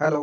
Hello.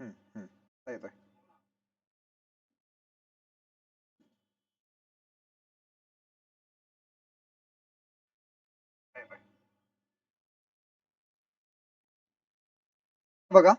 हम्म, हम्म. आता येतोय बघा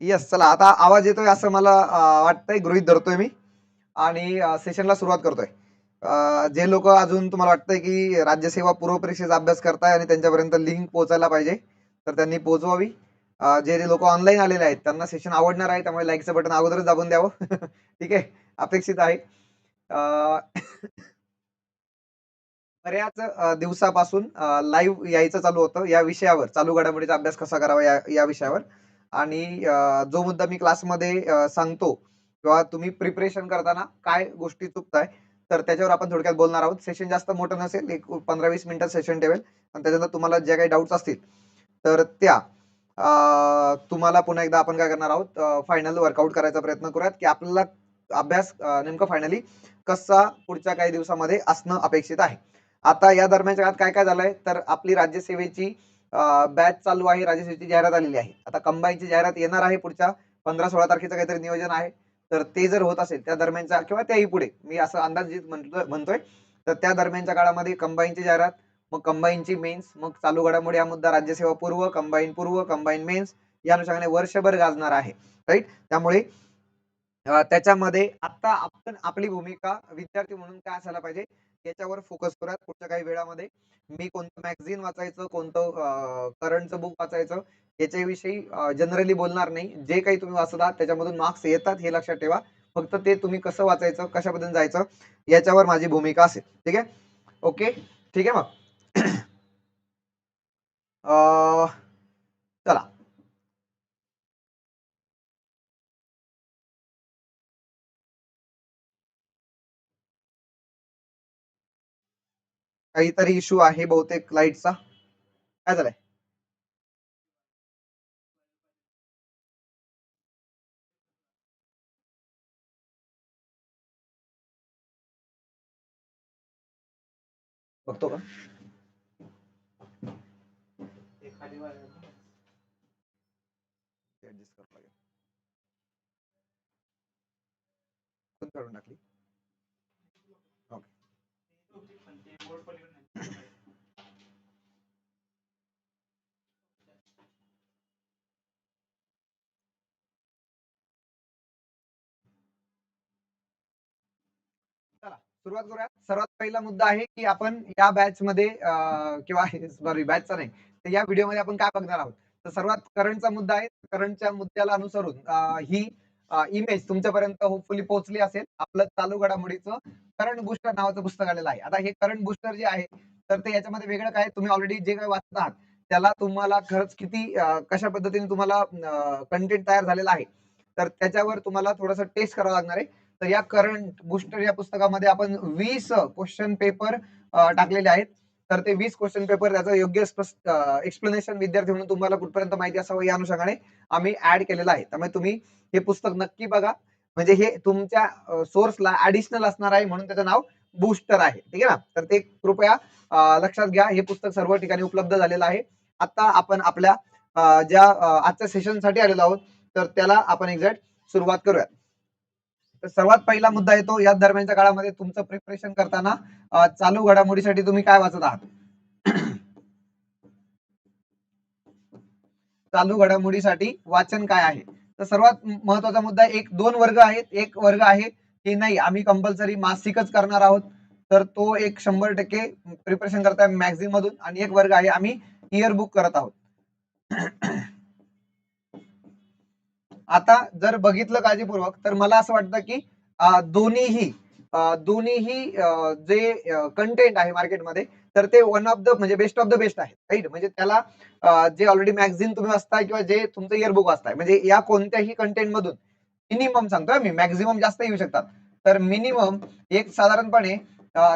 येस चला आता आवाज येतोय असं मला वाटतंय गृहित धरतोय मी. आणि सेशनला सुरुवात करतोय. जे लोक अजून तुम्हाला वाटतंय की राज्यसेवा पूर्व परीक्षेचा अभ्यास करताय आणि त्यांच्यापर्यंत लिंक पोहोचायला पाहिजे तर त्यांनी पोहोचवावी. जे लोक ऑनलाईन आलेले आहेत त्यांना सेशन आवडणार आहे त्यामुळे लाईकचं बटन अगोदरच दाबून द्यावं. ठीक आहे? अपेक्षित आहे. बऱ्याच दिवसापासून लाईव्ह यायचं चालू होतं. या विषयावर चालू घडामोडीचा अभ्यास कसा करावा या या विषयावर. आणि जो मुद्दा मी क्लासमध्ये सांगतो किंवा तुम्ही प्रिपरेशन करताना काय गोष्टी चुकताय तर त्याच्यावर आपण थोडक्यात बोलणार आहोत. सेशन जास्त मोठं नसेल एक पंधरा वीस मिनिटं सेशन ठेवेल आणि त्याच्यानंतर तुम्हाला ज्या काही डाऊट्स असतील तर त्या तुम्हाला पुन्हा एकदा आपण काय करणार आहोत फायनल वर्कआउट करायचा प्रयत्न करूयात की आपल्याला अभ्यास नेमका नेमकं फायनली कसा पुढच्या काही दिवसामध्ये असणं अपेक्षित आहे. आता या दरम्यानच्या काळात काय काय झालंय तर आपली राज्यसेवेची बॅच चालू आहे. राज्यसेवेची जाहिरात आलेली आहे. आता कंबाईनची जाहिरात येणार आहे पुढच्या पंधरा सोळा तारखेचं काहीतरी नियोजन आहे. तर ते जर होत असेल त्या दरम्यानचा किंवा त्याही पुढे मी असं अंदाजित म्हणतोय म्हणतोय तर त्या दरम्यानच्या काळामध्ये कंबाईनची जाहिरात मग कंबाईनची मेन्स मग चालू घडामोडी हा मुद्दा राज्यसेवा पूर्व कंबाईन पूर्व कंबाईन मेन्स या अनुषंगाने वर्षभर गाजणार आहे. राईट त्यामुळे त्याच्यामध्ये आता आपण आपली भूमिका विद्यार्थी म्हणून काय असायला पाहिजे याच्यावर फोकस करूयात पुढच्या काही वेळामध्ये. मी कोणतं मॅगझिन वाचायचं कोणतं करंटचं बुक वाचायचं याच्याविषयी जनरली बोलणार नाही. जे काही तुम्ही वाचत आहात त्याच्यामधून मार्क्स येतात हे लक्षात ठेवा. फक्त ते तुम्ही कसं वाचायचं कशाबद्दल जायचं याच्यावर माझी भूमिका असेल. ठीक आहे? ओके? ठीक आहे मग? काहीतरी इश्यू आहे बहुतेक लाईटचा काय झालंय? बघतो का? काढून टाकली? चला सुरुवात करूया. सर्वात पहिला मुद्दा आहे की आपण या बॅच मध्ये अं, किंवा सॉरी बॅचचा नाही तर या व्हिडिओमध्ये आपण काय बघणार आहोत? तर सर्वात करंटचा मुद्दा आहे. करंटच्या मुद्द्याला अनुसरून ही इमेज तुमच्यापर्यंत होपफुली पोहोचली असेल. आपलं चालू घडामोडीचं करंट बुस्टर नावाचं पुस्तक आलेलं आहे. आता हे करंट बुस्टर जे आहे तर ते याच्यामध्ये वेगळं काय? तुम्ही ऑलरेडी जे काही वाचत आहात त्याला तुम्हाला खरंच किती कशा पद्धतीने तुम्हाला कंटेंट तयार झालेला आहे तर त्याच्यावर तुम्हाला थोडंसं टेस्ट करावं लागणार आहे. तर या करंट बुस्टर या पुस्तकामध्ये आपण वीस क्वेश्चन पेपर टाकलेले आहेत. तर ते वीस क्वेश्चन पेपर त्याचं योग्य एक्सप्लेनेशन विद्यार्थी म्हणून तुम्हाला कुठपर्यंत माहिती असावं या अनुषंगाने आम्ही ऍड केलेलं आहे. त्यामुळे तुम्ही हे पुस्तक नक्की बघा. म्हणजे हे तुमच्या सोर्सला ऍडिशनल असणार आहे म्हणून त्याचं नाव बूस्टर आहे. ठीक आहे ना? तर ते कृपया लक्षात घ्या. हे पुस्तक सर्व ठिकाणी उपलब्ध झालेलं आहे. आता आपण आपल्या ज्या आजच्या सेशनसाठी आलेलो आहोत तर त्याला आपण एक्झॅक्ट सुरुवात करूया तर सर्वात पहिला मुद्दा येतो या दरम्यानच्या काळामध्ये तुमचं प्रिपरेशन करताना चालू घडामोडीसाठी तुम्ही काय वाचत आहात? चालू घडामोडीसाठी वाचन काय आहे? तर सर्वात महत्त्वाचा मुद्दा एक दोन वर्ग आहेत. एक वर्ग आहे की नाही आम्ही कंपल्सरी मासिकच करणार आहोत. तर तो एक शंभर टक्के प्रिपरेशन करताय मॅगझिन मधून. आणि एक वर्ग आहे आम्ही इयर बुक करत आहोत. आता जर बघितलं काळजीपूर्वक तर मला असं वाटतं की दोन्हीही दोन्हीही जे कंटेंट आहे मार्केटमध्ये तर ते वन ऑफ द म्हणजे बेस्ट ऑफ द बेस्ट आहे राईट म्हणजे त्याला जे ऑलरेडी मॅगझिन तुम्ही वाचताय किंवा जे तुमचं इयर बुक वाचताय म्हणजे या कोणत्याही कंटेंट मधून मिनिमम सांगतोय मी मॅक्झिमम जास्त येऊ शकतात. तर मिनिमम एक साधारणपणे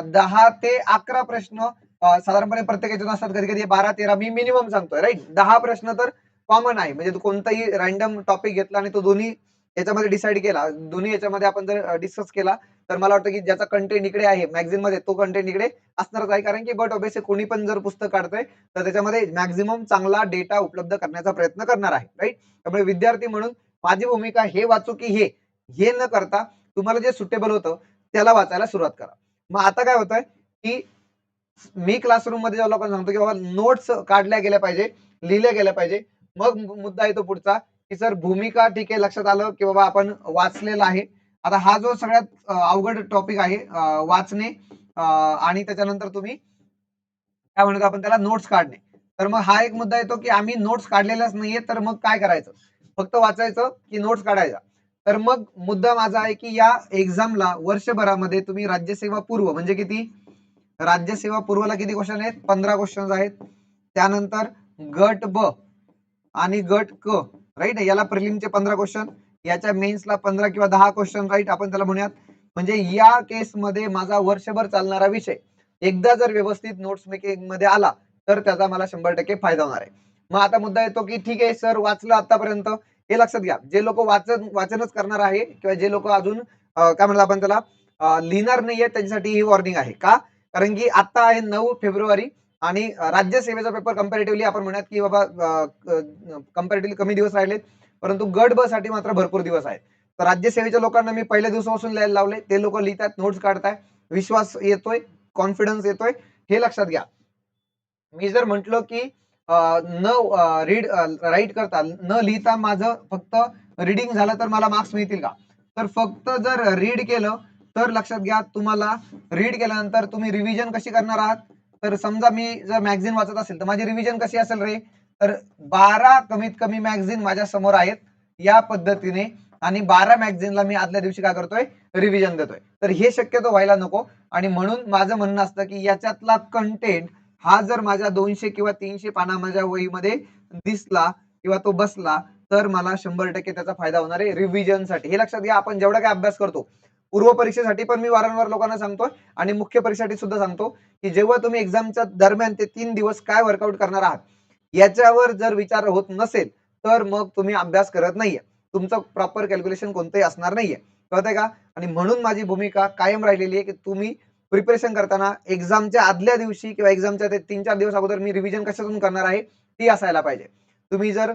दहा ते अकरा प्रश्न साधारणपणे प्रत्येक याच्यातून असतात कधी कधी बारा तेरा मी मिनिमम सांगतोय राईट दहा प्रश्न तर कॉमन आहे. म्हणजे तू कोणताही रॅन्डम टॉपिक घेतला आणि तो दोन्ही याच्यामध्ये डिसाईड केला दोन्ही याच्यामध्ये आपण जर डिस्कस केला तर मला वाटतं की ज्याचा कंटेंट इकडे आहे मॅगझिनमध्ये तो कंटेंट इकडे असणारच आहे. कारण की बट ऑब्विसली कोणी पण जर पुस्तक काढतंय तर त्याच्यामध्ये मॅक्झिमम चांगला डेटा उपलब्ध करण्याचा प्रयत्न करणार आहे. राईट त्यामुळे विद्यार्थी म्हणून माझी भूमिका हे वाचू की हे हे न करता तुम्हाला जे सुटेबल होतं त्याला वाचायला सुरुवात करा. मग आता काय होतंय की मी क्लासरूममध्ये जेव्हा लोकांना सांगतो की बाबा नोट्स काढल्या गेल्या पाहिजे लिहिल्या गेल्या पाहिजे मग मुद्दा येतो पुढचा की सर भूमिका ठीक आहे लक्षात आलं की बाबा आपण वाचलेला आहे. आता हा जो सगळ्यात अवघड टॉपिक आहे वाचणे आणि त्याच्यानंतर तुम्ही काय म्हणतो आपण त्याला नोट्स काढणे. तर मग हा एक मुद्दा येतो की आम्ही नोट्स काढलेलाच नाहीये तर मग काय करायचं? फक्त वाचायचं की नोट्स काढायचा. तर मग मुद्दा माझा आहे की या एक्झामला वर्षभरामध्ये तुम्ही राज्यसेवा पूर्व म्हणजे किती? राज्यसेवा पूर्वला किती क्वेश्चन आहेत? पंधरा क्वेश्चन आहेत. त्यानंतर गट ब आणि गट क राईट याला प्रिलिमचे पंधरा क्वेश्चन याच्या मेन्सला पंधरा किंवा दहा क्वेश्चन राईट आपण त्याला म्हणूयात. म्हणजे या केसमध्ये माझा वर्षभर चालणारा विषय एकदा जर व्यवस्थित नोट्स मेकिंगमध्ये आला तर त्याचा मला शंभर टक्के फायदा होणार आहे. मग आता मुद्दा येतो की ठीक आहे सर वाचलं आतापर्यंत. हे लक्षात घ्या जे लोक वाचन वाचनच करणार आहे किंवा जे लोक अजून काय म्हणतात आपण त्याला लिहिणार नाहीये त्यांच्यासाठी ही वॉर्निंग आहे. का? कारण की आता आहे नऊ फेब्रुवारी आणि राज्यसेवेचा पेपर कम्पॅरेटिव्हली आपण म्हणूयात की बाबा कम्पॅरेटिव्हली कमी दिवस राहिलेत परंतु गट ब साठी मात्र भरपूर दिवस आहेत. तर राज्यसेवेच्या लोकांना मी पहिल्या दिवसापासून लिहायला लावले ते लोक लिहितात नोट्स काढताय विश्वास येतोय कॉन्फिडन्स येतोय हे लक्षात घ्या. मी जर म्हंटल की न रीड राईट करता न लिहिता माझं फक्त रिडिंग झालं तर मला मार्क्स मिळतील का? तर फक्त जर रीड केलं तर लक्षात घ्या तुम्हाला रीड केल्यानंतर तुम्ही रिव्हिजन कशी करणार आहात? तर समजा मी जर मॅगझिन वाचत असेल तर माझी रिव्हिजन कशी असेल रे? तर बारा कमीत कमी मॅगझिन माझ्यासमोर आहेत या पद्धतीने. आणि बारा मॅगझिनला मी आदल्या दिवशी काय करतोय? रिव्हिजन देतोय. तर हे शक्यतो व्हायला नको. आणि म्हणून माझं म्हणणं असतं की याच्यातला कंटेंट हा जर माझ्या दोनशे किंवा तीनशे पाना माझ्या वहीमध्ये दिसला किंवा तो बसला तर मला शंभर टक्के त्याचा फायदा होणार आहे रिव्हिजनसाठी. हे लक्षात घ्या आपण जेवढा काय अभ्यास करतो पूर्व परीक्षेसाठी पण मी वारंवार लोकांना सांगतोय आणि मुख्य परीक्षेसाठी सुद्धा सांगतो की जेव्हा तुम्ही एक्झामच्या दरम्यान ते तीन दिवस काय वर्कआउट करणार आहात याच्यावर जर विचार होत नसेल तर मग तुम्ही अभ्यास करत नाहीये. तुमचं प्रॉपर कॅल्क्युलेशन कोणतंही असणार नाहीये. कळतंय का? आणि म्हणून माझी भूमिका कायम राहिलेली आहे की तुम्ही प्रिपरेशन करताना एक्झामच्या आदल्या दिवशी किंवा एक्झामच्या ते तीन चार दिवस अगोदर मी रिव्हिजन कशातून करणार आहे ती असायला पाहिजे. तुम्ही जर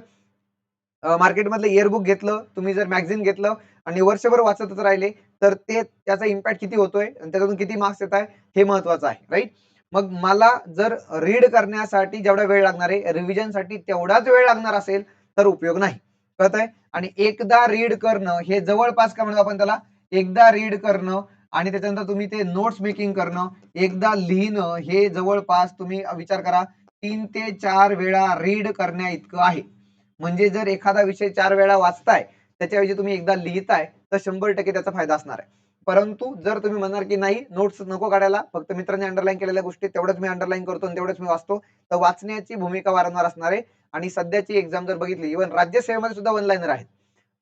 मार्केटमधलं इयरबुक घेतलं तुम्ही जर मॅगझिन घेतलं आणि वर्षभर वाचतच राहिले तर ते त्याचा इम्पॅक्ट किती होतोय आणि त्याच्यातून किती मार्क्स येत आहे हे महत्वाचं आहे राईट मग मला जर रीड करण्यासाठी जेवढा वेळ लागणार आहे रिव्हिजनसाठी तेवढाच वेळ लागणार असेल तर उपयोग नाही. कळत आहे आणि एकदा रीड करणं हे जवळपास काय म्हणतो आपण त्याला? एकदा रीड करणं आणि त्याच्यानंतर तुम्ही ते नोट्स मेकिंग करणं एकदा लिहिणं हे जवळपास तुम्ही विचार करा तीन ते चार वेळा रीड करण्या इतकं आहे. म्हणजे जर एखादा विषय चार वेळा वाचताय त्याच्याऐवजी तुम्ही एकदा लिहिताय तर शंभर टक्के त्याचा फायदा असणार आहे. परंतु जर तुम्ही म्हणणार की नाही नोट्स नको काढायला फक्त मित्रांनी अंडरलाईन केलेल्या गोष्टी तेवढंच मी अंडरलाईन करतो आणि तेवढंच मी वाचतो तर वाचण्याची भूमिका वारंवार असणार आहे. आणि सध्याची एक्झाम जर बघितली इव्हन राज्यसेवेमध्ये सुद्धा वन लाईनर आहेत.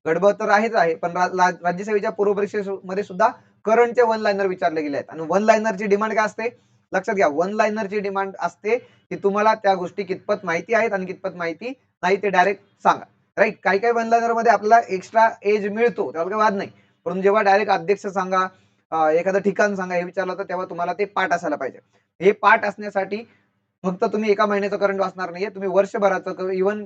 गडबड तर आहेच आहे पण राज्यसेवेच्या पूर्व परीक्षेमध्ये सुद्धा करंटचे वन लाईनर विचारले गेले आहेत. आणि वन लाईनरची डिमांड काय असते? लक्षात घ्या वन लाईनरची डिमांड असते की तुम्हाला त्या गोष्टी कितपत माहिती आहेत आणि कितपत माहिती नाही ते डायरेक्ट सांगा. राईट काही काही वनमध्ये आपल्याला एक्स्ट्रा एज मिळतो त्याला काही वाद नाही. परंतु जेव्हा डायरेक्ट अध्यक्ष सांगा एखादं ठिकाण सांगा हे विचारलं तर तेव्हा तुम्हाला ते पाठ असायला पाहिजे. हे पाठ असण्यासाठी फक्त तुम्ही एका महिन्याचं करंट वाचणार नाहीये तुम्ही वर्षभराचं इव्हन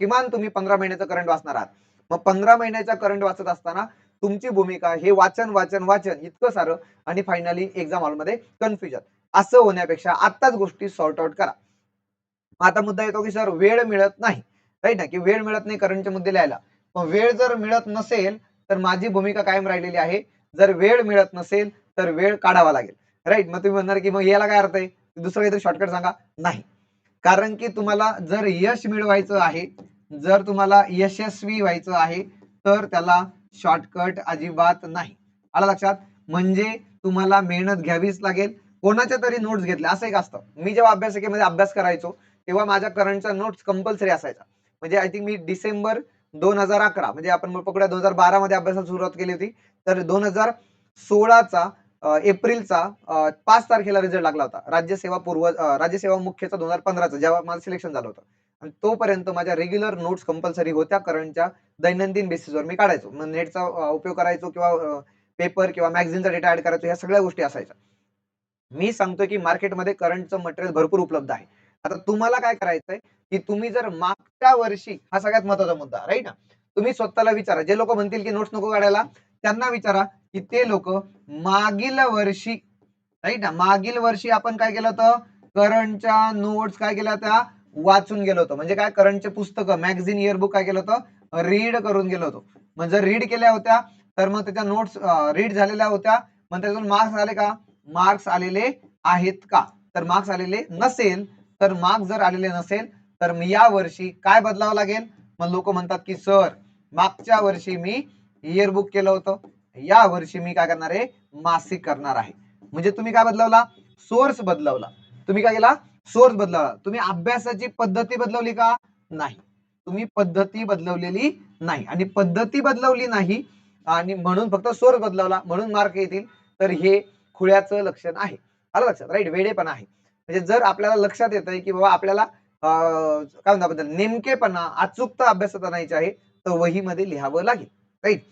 किमान तुम्ही पंधरा महिन्याचं करंट वाचणार आहात. मग पंधरा महिन्याचा करंट वाचत असताना तुमची भूमिका हे वाचन वाचन वाचन इतकं सारं आणि फायनली एक्झाम हॉलमध्ये कन्फ्युजन असं होण्यापेक्षा आत्ताच गोष्टी सॉर्ट आउट करा. मग आता मुद्दा येतो की सर वेळ मिळत नाही. राईट ना? की वेळ मिळत नाही करंटचे मुद्दे लिहायला. मग वेळ जर मिळत नसेल तर माझी भूमिका कायम राहिलेली आहे. जर वेळ मिळत नसेल तर वेळ काढावा लागेल. राईट? मग तुम्ही म्हणणार की मग याला काय अर्थ आहे? दुसरं काहीतरी शॉर्टकट सांगा. नाही. कारण की तुम्हाला जर यश मिळवायचं आहे जर तुम्हाला यशस्वी व्हायचं आहे तर त्याला शॉर्टकट अजिबात नाही. आला लक्षात? म्हणजे तुम्हाला मेहनत घ्यावीच लागेल. कोणाच्या तरी नोट्स घेतल्या. असं एक असतं. मी जेव्हा अभ्यासिकेमध्ये अभ्यास करायचो तेव्हा माझ्या करंटचा नोट्स कंपल्सरी असायचा म्हणजे आय थिंक मी डिसेंबर दोन हजार अकरा म्हणजे आपण पकडूया दोन हजार बारा मध्ये अभ्यासाला सुरुवात केली होती तर दोन हजार सोळाचा एप्रिलचा पाच तारखेला रिझल्ट लागला होता. राज्यसेवा पूर्व राज्यसेवा मुख्यचा दोन हजार पंधराचा जेव्हा माझं सिलेक्शन झालं होतं. आणि तोपर्यंत माझ्या रेग्युलर नोट्स कंपल्सरी होत्या करंटच्या दैनंदिन बेसिसवर मी काढायचो. मग नेटचा उपयोग करायचो किंवा पेपर किंवा मॅगझिनचा डेटा ऍड करायचो ह्या सगळ्या गोष्टी असायच्या. मी सांगतोय की मार्केटमध्ये करंटचं मटेरियल भरपूर उपलब्ध आहे. आता तुम्हाला काय करायचंय की तुम्ही जर मागच्या वर्षी हा सगळ्यात महत्त्वाचा मुद्दा राईट ना? तुम्ही स्वतःला विचारा. जे लोक म्हणतील की नोट्स नको काढायला त्यांना विचारा की ते लोक मागील वर्षी राईट ना? मागील वर्षी आपण काय केलं होतं? करंटच्या नोट्स काय केल्या होत्या? वाचून गेलो होतो. म्हणजे काय? करंटचे पुस्तकं मॅगझिन इयरबुक काय केलं होतं? रीड करून गेलो होतो. मग जर रीड केल्या होत्या तर मग त्याच्या नोट्स रीड झालेल्या होत्या. मग त्याच्यातून मार्क्स आले का? मार्क्स आलेले आहेत का? तर मार्क्स आलेले नसेल तर मार्क्स जर आलेले नसेल तर मी या वर्षी काय बदलावं लागेल? मग लोक म्हणतात की सर मागच्या वर्षी मी इयरबुक केलं होतं. या वर्षी मी काय करणार आहे? मासिक करणार आहे. म्हणजे तुम्ही काय बदलवला? सोर्स बदलवला. तुम्ही काय केला? सोर्स बदलवला. तुम्ही अभ्यासाची पद्धती बदलवली का? नाही. तुम्ही पद्धती बदलवलेली नाही. आणि पद्धती बदलवली नाही आणि म्हणून फक्त सोर्स बदलवला म्हणून मार्क येतील. तर हे खुळ्याचं लक्षण आहे. आलं लक्षात? राईट वेडेपणा आहे. म्हणजे जर आपल्याला लक्षात येत आहे की बाबा आपल्याला अं, काय म्हणतो आपण नेमकेपणा अचूकता अभ्यासात आणायचे आहे तर वहीमध्ये लिहावं लागेल राईट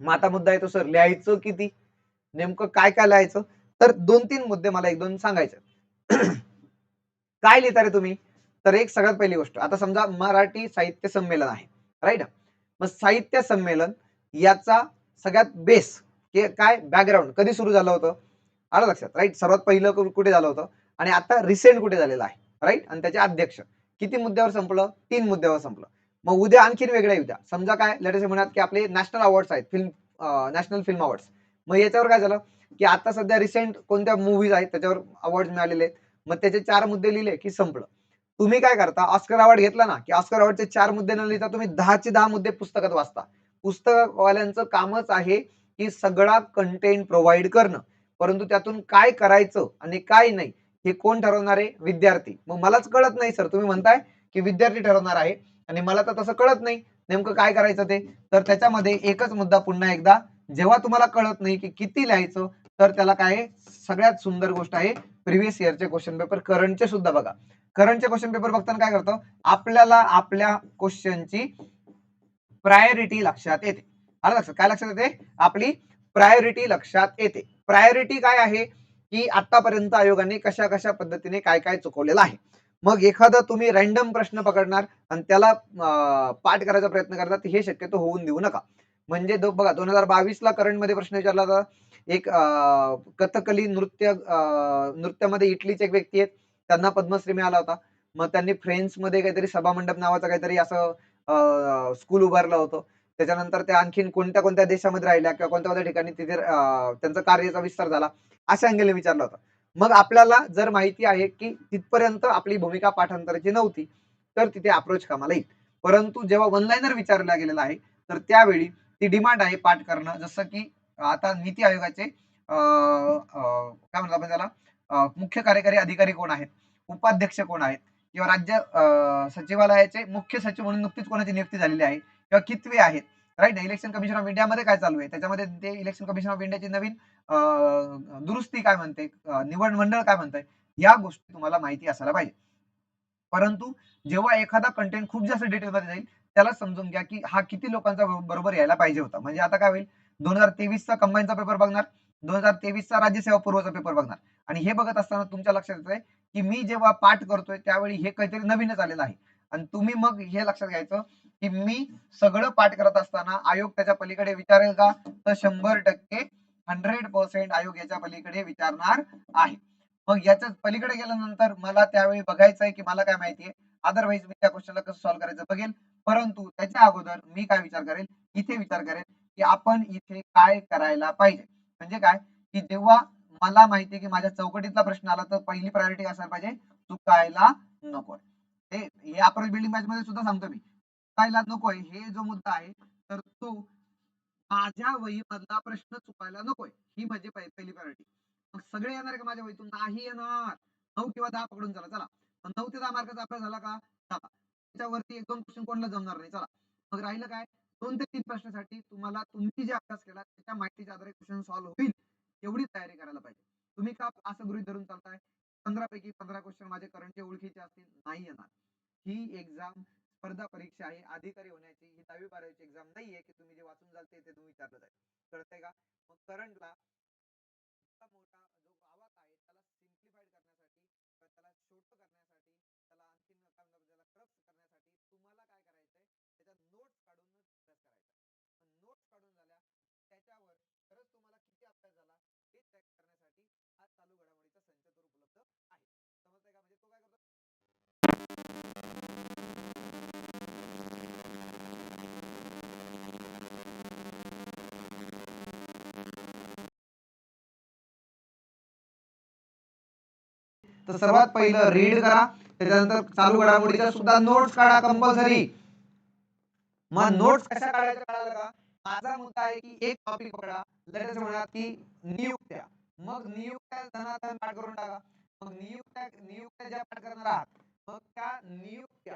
मग आता मुद्दा येतो सर लिहायचं किती? नेमकं काय काय लिहायचं? तर दोन तीन मुद्दे मला एक दोन सांगायचे काय लिहिता रे तुम्ही? तर एक सगळ्यात पहिली गोष्ट आता समजा मराठी साहित्य संमेलन आहे राईट मग साहित्य संमेलन याचा सगळ्यात बेस काय? बॅकग्राऊंड कधी सुरू झालं होतं? आलं लक्षात राईट सर्वात पहिलं कुठे झालं होतं? आणि आता रिसेंट कुठे झालेला आहे? राईट आणि त्याचे अध्यक्ष. किती मुद्द्यावर संपलं? तीन मुद्द्यावर संपलं. मग उद्या आणखीन वेगळ्या उद्या समजा काय? लेटेस्ट म्हणत की आपले नॅशनल अवॉर्ड्स आहेत. फिल्म नॅशनल फिल्म अवॉर्ड्स मग याच्यावर काय झालं? की आता सध्या रिसेंट कोणत्या मूवीज आहेत? त्याच्यावर अवॉर्ड मिळालेले आहेत. मग त्याचे चार मुद्दे लिहिले की संपलं. तुम्ही काय करता? ऑस्कर अवॉर्ड घेतला ना की ऑस्कर अवॉर्डचे चार मुद्दे न लिहिता तुम्ही दहाचे दहा मुद्दे पुस्तकात वाचता. पुस्तकवाल्यांचं कामच आहे की सगळा कंटेंट प्रोव्हाइड करणं. परंतु त्यातून काय करायचं आणि काय नाही हे कोण ठरवणार? आहे विद्यार्थी. मग मलाच कळत नाही सर. तुम्ही म्हणताय की विद्यार्थी ठरवणार आहे. आणि मला तर तसं कळत नाही. नेमकं काय करायचं ते? तर त्याच्यामध्ये एकच मुद्दा पुन्हा एकदा. जेव्हा तुम्हाला कळत नाही की किती लिहायचं तर त्याला काय आहे? सगळ्यात सुंदर गोष्ट आहे प्रिव्हियस इयरचे क्वेश्चन पेपर. करंटचे सुद्धा बघा. करंटचे क्वेश्चन पेपर बघताना काय करतो? आपल्याला आपल्या क्वेश्चनची प्रायोरिटी लक्षात येते. आलं लक्षात? काय लक्षात येते? आपली प्रायोरिटी लक्षात येते. प्रायोरिटी काय आहे? की आतापर्यंत आयोगाने कशा कशा पद्धतीने काय काय चुकवलेलं आहे. मग एखादा तुम्ही रॅन्डम प्रश्न पकडणार आणि त्याला पाठ करायचा प्रयत्न करतात हे शक्यतो होऊन देऊ नका. म्हणजे दो- बघा दोन हजार बावीस ला करंटमध्ये प्रश्न विचारला होता एक कथकली नृत्य नृत्यामध्ये इटलीचे एक व्यक्ती आहेत. त्यांना पद्मश्री मिळाला होता. मग त्यांनी फ्रेंच मध्ये काहीतरी सभामंडप नावाचं काहीतरी असं स्कूल उभारलं होतं. त्याच्यानंतर त्या आणखीन कोणत्या कोणत्या देशामध्ये राहिल्या किंवा कोणत्या कोणत्या ठिकाणी तिथे त्यांचा कार्याचा विस्तार झाला अशा अँगेलने विचारलं होतं. मग आपल्याला जर माहिती आहे की तिथपर्यंत आपली भूमिका पाठांतराची नव्हती तर तिथे अप्रोच कामाला येईल. परंतु जेव्हा ऑनलाईनर विचारला गेलेला आहे तर त्यावेळी ती डिमांड आहे पाठ करणं. जसं की आता नीती आयोगाचे अं, अं, काय म्हणतात आपण त्याला मुख्य कार्यकारी अधिकारी कोण आहेत? उपाध्यक्ष कोण आहेत? किंवा राज्य अं, सचिवालयाचे मुख्य सचिव म्हणून नुकतीच कोणाची नियुक्ती झालेली आहे? किंवा कितवे आहेत? राईट इलेक्शन कमिशन ऑफ इंडियामध्ये काय चालू आहे? त्याच्यामध्ये ते इलेक्शन कमिशन ऑफ इंडियाची नवीन अं, दुरुस्ती काय म्हणते? निवड मंडळ काय म्हणतंय? या गोष्टी तुम्हाला माहिती असायला पाहिजे. परंतु जेव्हा एखादा कंटेंट खूप जास्त डिटेलमध्ये जाईल त्याला समजून घ्या की हा किती लोकांचा बरोबर यायला पाहिजे होता. म्हणजे आता काय होईल? दोन हजार तेवीसचा कंबाईनचा पेपर बघणार दोन हजार तेवीसचा राज्यसेवा पूर्वचा पेपर बघणार. आणि हे बघत असताना तुमच्या लक्षात येत आहे की मी जेव्हा पाठ करतोय त्यावेळी हे काहीतरी नवीनच आलेलं आहे. आणि तुम्ही मग हे लक्षात घ्यायचं की मी सगळं पाठ करत असताना आयोग त्याच्या पलीकडे विचारेल का? तर शंभर टक्के हंड्रेड पर्सेंट आयोग याच्या पलीकडे विचारणार आहे. मग याच्या पलीकडे गेल्यानंतर मला त्यावेळी बघायचं आहे की मला काय माहितीये. अदरवाईज मी त्या क्वेश्चनला कसं सॉल्व्ह करायचं बघेल. परंतु त्याच्या अगोदर मी काय विचार करेल? इथे विचार करेल की आपण इथे काय करायला पाहिजे? म्हणजे काय? की जेव्हा मला माहितीये की माझ्या चौकटीतला प्रश्न आला तर पहिली प्रायोरिटी असायला पाहिजे? चुकायला नको. ते हे अप्रोच बिल्डिंग मॅच मध्ये सुद्धा सांगतो मी. चुकायला नकोय हे जो मुद्दा आहे तर तो माझ्या वहीमधला प्रश्न चुकायला नकोय. ही म्हणजे माझी पहिली प्रायोरिटी मग सगळे येणार का माझ्या वहीतून? नाही येणार. नऊ किंवा दहा पकडून चला. चला. नऊ ते दहा मार्काचा अभ्यास झाला का? झाला त्याच्यावरती एक दोन क्वेश्चन कोणाला जमणार नाही. चला. मग राहिलं काय? दोन ते तीन प्रश्नासाठी तुम्हाला तुम्ही जे अभ्यास केला त्याच्या माहितीच्या आधारे क्वेश्चन सॉल्व्ह होईल. एवढी तयारी करायला पाहिजे. तुम्ही का असं गृहित धरून चालताय? पंधरा पैकी पंधरा क्वेश्चन माझे करंटचे ओळखीचे असतील. नाही येणार. ही एक्झाम स्पर्धा परीक्षा आहे अधिकारी होण्याची ही दहावी बारावीची एक्झाम नाहीये की तुम्ही जे वाचून जाल ते तुम्ही विचारलं जाईल. कळतंय का? मग करंटला मोठा जो आवाज आहे त्याला सिम्प्लिफाईड करण्यासाठी त्याला छोटं करण्यासाठी तर सर्वात पहिलं रीड करा. त्याच्यानंतर चालू घडामोडीच्या सुद्धा नोट्स काढा कंपल्सरी मग नोट्स कशा काढायच्या काढायला का माझा मुद्दा आहे की एक टॉपिक पकडा. लगेच म्हणा की नियुक्त्या. मग नियुक्त्या धनाधन पाठ करून टाका. मग नियुक्त्या नियुक्त्या ज्या पाठ करणार आहात मग त्या नियुक्त्या.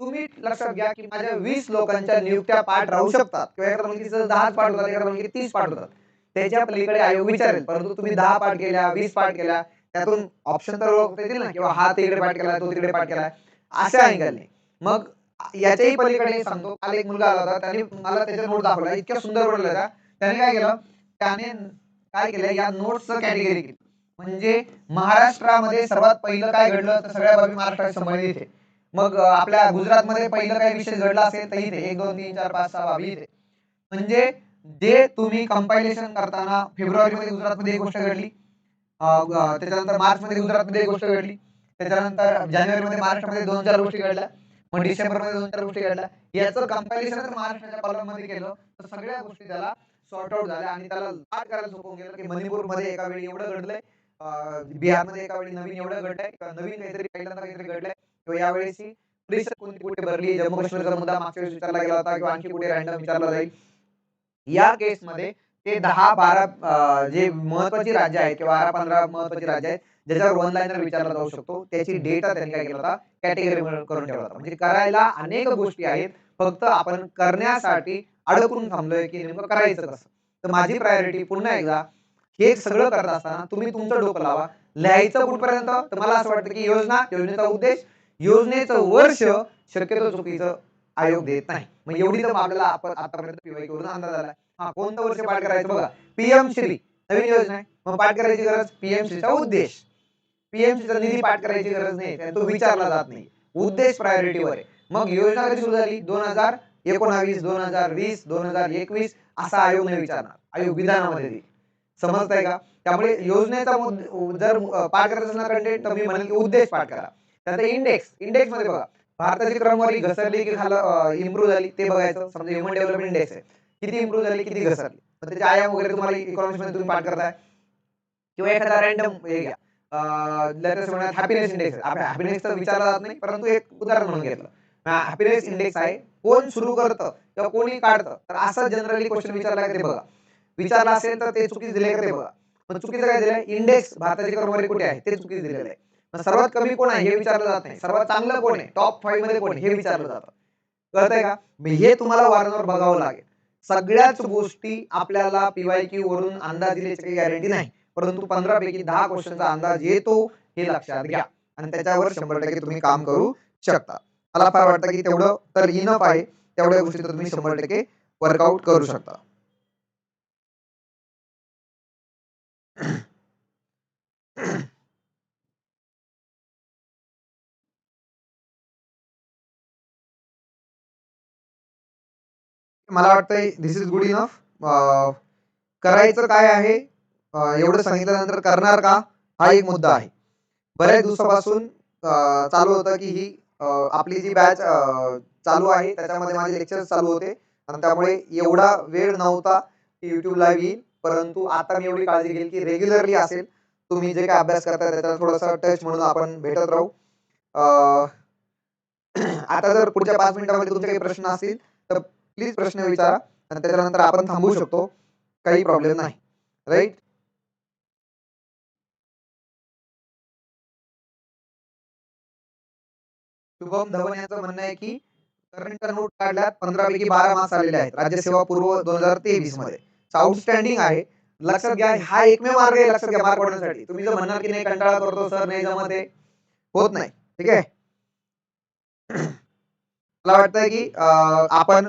तुम्ही लक्षात घ्या की माझ्या वीस लोकांच्या नियुक्त्या पाठ राहू शकतात. किंवा एखाद्या मुलगीचं दहाच पाठ होतात एखाद्या मुलगी तीस पाठ होतात. त्याच्या पलीकडे आयोग विचारेल परंतु तुम्ही दहा पाठ केल्या वीस पाठ केल्या त्यातून ऑप्शन तर ओळखता येतील ना किंवा हा तिकडे पाठ केला तो तिकडे पाठ केला अशा अँगलने मग याच्याही पलीकडे सांगतो काल एक मुलगा आला होता त्याने मला त्याच्या नोट दाखवला इतक्या सुंदर बनवल्या होता त्याने काय केलं? त्याने काय केलं? या नोट्सचं कॅटेगरी केली. म्हणजे महाराष्ट्रामध्ये सर्वात पहिलं काय घडलं तर सगळ्या बाबी महाराष्ट्रात संबंधित आहे मग आपल्या गुजरातमध्ये पहिलं काय विषय घडला असेल तर इथे एक दोन तीन चार पाच सहा बाबी इथे. म्हणजे जे तुम्ही कंपायलेशन करताना फेब्रुवारी मध्ये गुजरातमध्ये एक गोष्ट घडली त्याच्यानंतर मार्च मध्ये गुजरातमध्ये एक गोष्ट घडली. त्याच्यानंतर जानेवारी मध्ये महाराष्ट्रामध्ये दोन चार गोष्टी घडल्या. मग डिसेंबरमध्ये दोन चार गोष्टी घडल्या. याचं कंपॅरिझन जर महाराष्ट्राच्या कॉलममध्ये केलं. तर सगळ्या गोष्टी त्याला सॉर्ट आउट झाल्या आणि त्याला लाट करायला सोपं गेलं की मणिपूरमध्ये एका वेळी एवढं घडलंय. बिहारमध्ये एका वेळी नवीन एवढं घडलंय. नवीन काहीतरी पहिल्यांदा काहीतरी घडलंय. किंवा यावेळेस परिषद कोणती कुठे भरली जम्मू काश्मीरचा मुद्दा मागच्या वेळेस विचारला गेला होता किंवा आणखी कुठे रॅन्डम विचारला जाईल. या केस मध्ये ते दहा बारा जे महत्वाची राज्य आहेत किंवा बारा पंधरा महत्वाची राज्य आहेत ज्याच्यावर वन लाईनर विचारला जाऊ शकतो त्याची डेटा त्यांनी काय केला होता? कॅटेगरी करून ठेवला होता. म्हणजे करायला अनेक गोष्टी आहेत फक्त आपण करण्यासाठी अडकून थांबलोय की नेमकं करायचं कसं? तर माझी प्रायोरिटी पुन्हा एकदा हे सगळं करत असताना तुम्ही तुमचं डोकं लावा. लिहायचं कुठपर्यंत? तर मला असं वाटतं की योजना योजनेचा उद्देश योजनेचं वर्ष शक्यतो चुकीचं आयोग देत नाही. मग एवढी तर आपल्याला आपण आतापर्यंत पीवाय वरून अंदाज आला हा कोणतं वर्ष पाठ करायचं बघा. पीएम श्री. नवीन योजना आहे. मग पाठ करायची गरज पीएम श्रीचा उद्देश. पीएम चा निधी पाठ करायची गरज नाही तो विचारला जात नाही. उद्देश प्रायोरिटीवर आहे. मग योजना कधी सुरू झाली? दोन हजार एकोणावीस दोन हजार वीस दोन हजार एकवीस असा आयोग नाही विचारणार. आयोग विधानामध्ये देईल समजताय का? त्यामुळे योजनेचा जर पाठ करत असणार कंटेंट तर मी म्हणेल की उद्देश पाठ करा. त्यानंतर इंडेक्स इंडेक्समध्ये बघा. भारताची क्रमवारी घसरली की खाला इम्प्रूव्ह झाली ते बघायचं. समजा ह्युमन डेव्हलपमेंट इंडेक्स आहे. किती इम्प्रूव्ह झाली किती घसरले मग त्याचे आयाम वगैरे तुम्हाला इकॉनॉमिक्समध्ये तुम्ही पाठ करताय? किंवा एखादा रॅन्डम हे घ्या. हॅपीनेस इंडेक्स हॅपीनेस तर विचारला जात नाही परंतु एक उदाहरण म्हणून घेतलं. हॅपीनेस इंडेक्स आहे कोण सुरू करतं किंवा कोणी काढतं? तर असं जनरली क्वेश्चन विचारला का ते बघा. विचारला असेल तर ते चुकीच दिले का ते बघा. मग चुकीचं काय दिलंय? इंडेक्स भारताची क्रमवारी कुठे आहे? ते चुकीच दिलेलं आहे. सर्वात कमी कोण आहे हे विचारलं जात नाही. सर्वात चांगलं कोण आहे? टॉप फाईव्हमध्ये कोण हे विचारलं जातं. कळतंय का? हे तुम्हाला वारंवार बघावं लागेल. सगळ्याच गोष्टी आपल्याला पीवाय क्यू वरून अंदाज दिल्याची काही गॅरंटी नाही. परंतु पंधरा पैकी दहा क्वेश्चनचा अंदाज येतो हे लक्षात घ्या. आणि त्याच्यावर शंभर टक्के तुम्ही काम करू शकता. मला फार वाटतं की तेवढं तर इनफ आहे. तेवढ्या गोष्टी तुम्ही शंभर टक्के वर्कआउट करू शकता. मला वाटतंय दिस इज गुड इनफ करायचं काय आहे? एवढं सांगितल्यानंतर करणार का? हा एक मुद्दा आहे. बऱ्याच दिवसापासून चालू होतं की ही आपली जी बॅच चालू आहे त्याच्यामध्ये माझे लेक्चर चालू होते. आणि त्यामुळे एवढा वेळ नव्हता की युट्यूब लाईव्ह येईल. परंतु आता मी एवढी काळजी घेईल की रेग्युलरली असेल. तुम्ही जे काय अभ्यास करता त्याचा थोडासा टच म्हणून आपण भेटत राहू. आता जर पुढच्या पाच मिनिटामध्ये तुमचे काही प्रश्न असतील तर प्लीज़ प्रश्न विचारा. आणि त्याच्यानंतर आपण थांबवू शकतो. शुभम धवन आहे की करंट नोट काढल्यात पंधरा पैकी बारा मार्क्स आलेले आहेत. पूर्व दोन हज़ार तेवीस मध्ये. आउटस्टँडिंग आहे. लक्षात घ्या, हा मार्ग आहे लक्षात घ्या मार्क पडण्यासाठी. की सर ठीक मला वाटतंय की आपण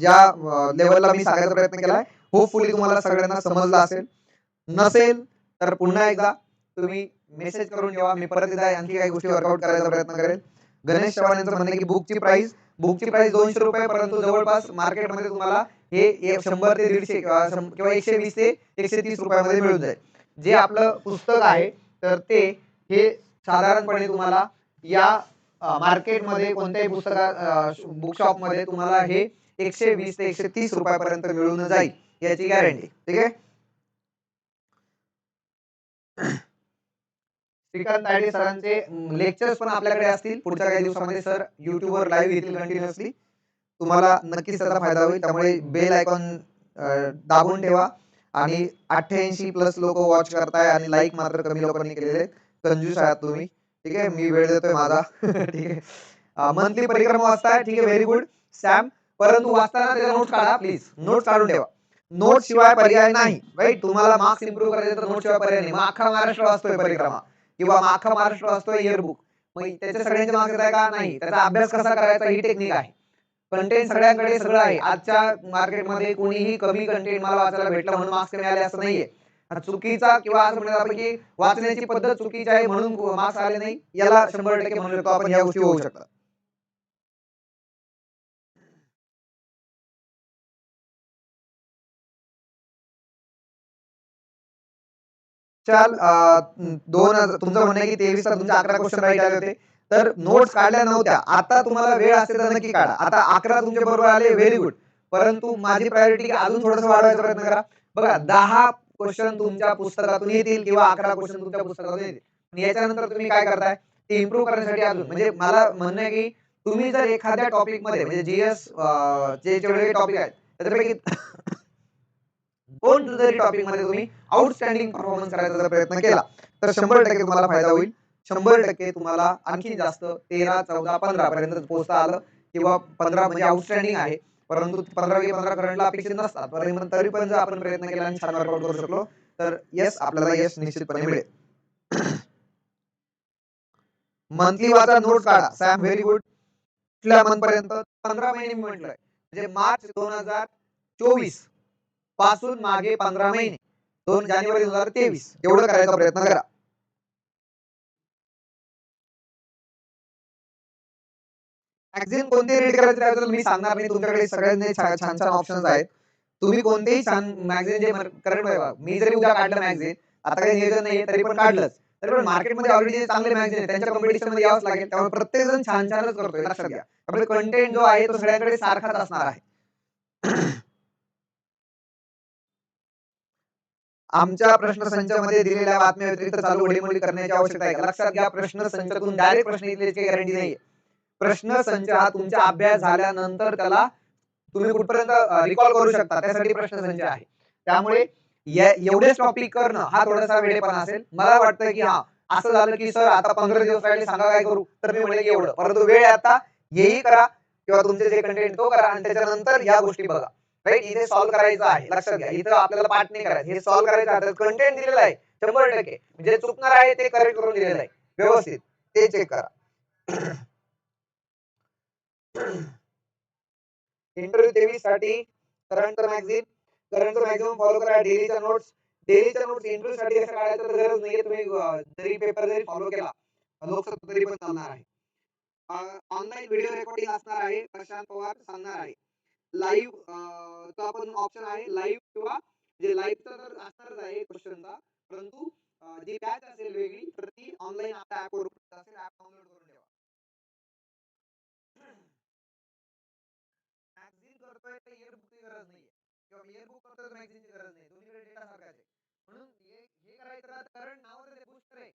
ज्या लेवलला मी सांगायचा प्रयत्न केलाय होपफुली तुम्हाला सगळ्यांना समजलं असेल. नसेल तर पुन्हा एकदा तुम्ही मेसेज करून ठेवा. मी परत एकदा आणखी काही गोष्टी वर्कआउट करायचा प्रयत्न करेल. गणेश चव्हाण यांचं म्हणणं की बुकची प्राइस बुकची प्राइस दोनशे रुपये परंतु जवळपास मार्केटमध्ये तुम्हाला हे शंभर ते दीडशे किंवा किंवा एकशे वीस ते एकशे तीस रुपयामध्ये मिळून जाईल. जे आपलं पुस्तक आहे तर ते हे साधारणपणे तुम्हाला या मार्केटमध्ये कोणत्याही पुस्तका बुक शॉपमध्ये तुम्हाला हे एकशे वीस ते एकशे तीस रुपयापर्यंत मिळून जाईल याची गॅरंटी ठीक आहे? श्रीकांत तायडे सरांचे लेक्चर्स पण आपल्याकडे असतील. पुढच्या काही दिवसामध्ये सर युट्यूबवर लाईव्ह येतील कंटिन्युअसली तुम्हाला नक्कीच त्याचा फायदा होईल. त्यामुळे बेल आयकॉन दाबून ठेवा. आणि अठ्ठ्याऐंशी प्लस लोक वॉच करताय आणि लाईक मात्र कमी लोकांनी केलेले आहेत. कंजूस आहात तुम्ही. ठीक आहे? मी वेळ देतोय माझा. ठीक आहे. मंथली परिक्रमा वाचताय? ठीक आहे व्हेरी गुड सॅम परंतु वाचताना त्याच्या नोट्स काढा प्लीज नोट्स काढून ठेवा. नोट शिवाय पर्याय नाही. राईट तुम्हाला मार्क्स इम्प्रूव्ह करायचे तर नोट शिवाय पर्याय नाही. मग अख्खा महाराष्ट्र वाचतोय परिक्रमा. किंवा मग अख्खा महाराष्ट्र वाचतोय इयरबुक मग त्याचे सगळ्यांचे मार्क्स आहे का? नाही. त्याचा अभ्यास कसा करायचा? ही टेक्निक आहे. कंटेंट सगळ्यांकडे सगळं आहे. आजच्या मार्केटमध्ये कोणीही कमी कंटेंट मला वाचायला भेटलं म्हणून मार्क्स कमी आले असं नाहीये. चुकीचा किंवा असं म्हणतात आपण की वाचण्याची पद्धत चुकीची आहे म्हणून मार्क्स आले नाही याला शंभर टक्के म्हणू शकतो आपण या गोष्टी होऊ शकतात. चाल दोन हजार- तुमचं म्हणणं आहे की तेवीस तुमचे अकरा क्वेश्चन राईट आले होते. तर नोट्स काढल्या नव्हत्या. आता तुम्हाला वेळ असते तर नक्की काढा. आता अकरा तुमच्या बरोबर आले व्हेरी गुड परंतु माझी प्रायोरिटी अजून थोडस वाढवायचा प्रयत्न करा. बघा दहा क्वेश्चन तुमच्या पुस्तकातून येतील किंवा अकरा क्वेश्चन तुमच्या पुस्तकातून येतील. याच्यानंतर तुम्ही काय करताय? ते इम्प्रूव्ह करण्यासाठी अजून म्हणजे मला म्हणणं आहे की तुम्ही जर एखाद्या टॉपिकमध्ये म्हणजे जीएस जे जेवढे टॉपिक आहेत त्याच्यापैकी दोन जरी टॉपिकमध्ये तुम्ही आउटस्टँडिंग परफॉर्मन्स करायचा जर प्रयत्न केला तर शंभर टक्के तुम्हाला फायदा होईल. शंभर टक्के तुम्हाला आणखी जास्त तेरा चौदा पंधरा पर्यंत पोहोचता आलं किंवा पंधरा म्हणजे आउटस्टँडिंग आहे. परंतु पंधरा पैकी पंधरा करंटला अपेक्षित नसतात. परंतु तरी पण जर आपण प्रयत्न केला आणि छान वर्कआउट करू शकलो तर यस आपल्याला यश निश्चितपणे मिळेल. मंथली वाचा नोट काढा. सॅम व्हेरी गुड कुठल्या मंथ पर्यंत पंधरा महिने म्हटलंय. म्हणजे मार्च दोन हजार चोवीसपासून मागे पंधरा महिने. दोन जानेवारी दोन हजार तेवीस. एवढं करायचा प्रयत्न करा. मॅगझिन कोणते रीड करायचे त्याबद्दल मी सांगणार नाही. तुमच्याकडे सगळ्यांनी छान छान छान ऑप्शन्स आहेत. तुम्ही कोणतेही छान मॅगझिन जे करंट मी जरी उद्या काढलं मॅगझिन आता काही नियोजन नाही तरी पण काढलंच. तरी पण मार्केटमध्ये ऑलरेडी जे चांगले मॅगझिन आहेत त्यांच्या कॉम्पिटिशनमध्ये यावंच लागेल. त्यामुळे प्रत्येक जण छान छानच करतोय. लक्षात घ्या. त्यामुळे कंटेंट जो आहे तो सगळ्यांकडे सारखाच असणार आहे. आमच्या प्रश्न प्रश्नसंचामध्ये दिलेल्या बातम्या व्यतिरिक्त चालू घडामोडी करण्याची आवश्यकता आहे लक्षात घ्या प्रश्नसंचातून डायरेक्ट प्रश्न येतील गॅरंटी नाही प्रश्नसंच हा तुमचा अभ्यास झाल्यानंतर त्याला तुम्ही कुठपर्यंत रिकॉल करू शकता. त्यासाठी प्रश्न संच आहे. त्यामुळे एवढेच टॉपिक करणं हा थोडासा वेळेपणा असेल. मला वाटतं की हा असं झालं की सर आता पंधरा दिवस राहिले सांगा काय करू? तर मी म्हणले की एवढं. परंतु वेळ आता हेही करा किंवा तुमचे जे कंटेंट तो करा आणि त्याच्यानंतर या गोष्टी बघा. राईट इथे सॉल्व्ह करायचं आहे. लक्षात घ्या. इथं आपल्याला पाठ नाही करायचं. हे सॉल्व्ह करायचं आहे. कंटेंट दिलेलं आहे. शंभर टक्के. म्हणजे चुकणार आहे ते करेक्ट करून दिलेलं आहे. व्यवस्थित. ते चेक करा. इंटरव्ह्यू तेवीससाठी current magazine current maximum follow करा. डेलीच्या नोट्स डेलीच्या नोट्स इंटरव्ह्यू साठी असं काढायचं तर गरज नाहीये. तुम्ही जरी पेपर जरी फॉलो केला लोकसत्ता तरी पण चालणार आहे. ऑनलाईन व्हिडिओ रेकॉर्डिंग असणार आहे. प्रशांत पवार सांगणार आहे. लाईव्ह तो आपण ऑप्शन आहे. लाईव्ह किंवा जे लाईव्ह तर असणारच आहे क्वेश्चनचा परंतु जी बॅच असेल वेगळी तर ती ऑनलाईन आपल्या ऍपवर असेल ऍप डाउनलोड करून ठेवा मॅगझिन करतोय इयरबुकची गरज नाहीये. किंवा इयरबुक करतोय तर मॅगझिनची गरज नाही दोन्हीकडे डेटा सारखाच आहे. म्हणून हे हे करायचं कारण नाव ते बूस्टर आहे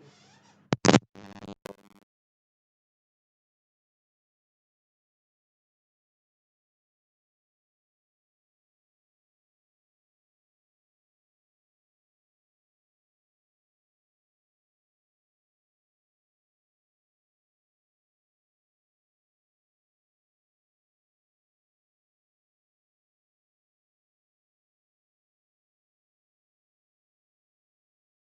Thanks.